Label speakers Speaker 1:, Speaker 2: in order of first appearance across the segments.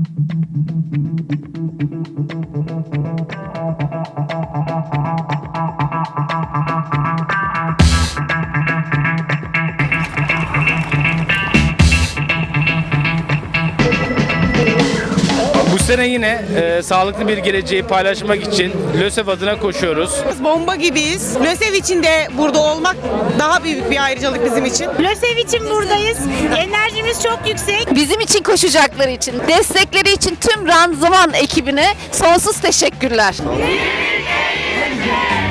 Speaker 1: Thank you. Sene yine e, sağlıklı bir geleceği paylaşmak için LÖSEV adına koşuyoruz.
Speaker 2: Bomba gibiyiz. LÖSEV için de burada olmak daha büyük bir ayrıcalık bizim için.
Speaker 3: LÖSEV için buradayız. Enerjimiz çok yüksek.
Speaker 4: Bizim için koşacakları için, destekleri için tüm ranzıman ekibine sonsuz teşekkürler.
Speaker 1: Teşekkürler.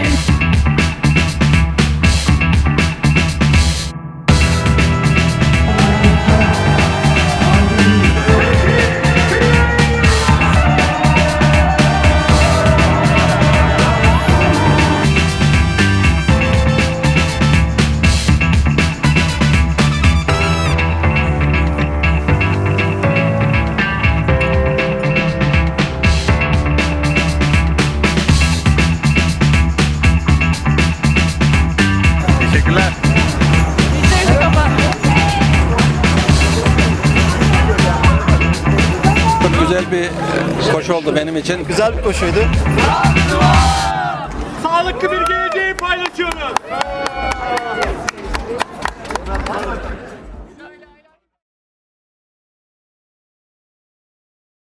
Speaker 5: Güzel bir koşu oldu benim için.
Speaker 6: Güzel bir koşuydu.
Speaker 1: Sağlıklı bir geleceği paylaşıyoruz.